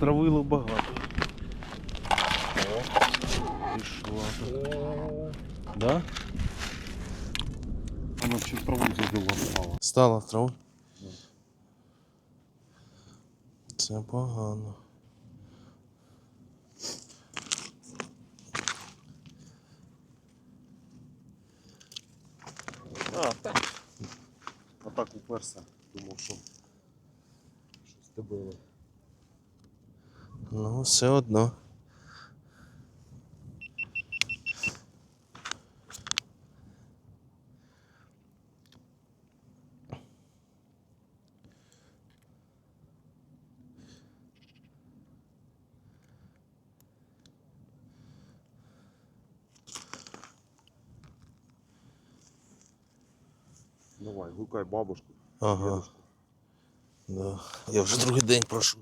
Стравило багато. Пішла. Да? Вона ще траву забила стала. Стала в траву? Це погано. А, так. А так уперся. Думав, що щось добило. Ну, все одно. Давай, гукай бабушку. Ага. дедушку. Да. Я вже другий день прошу.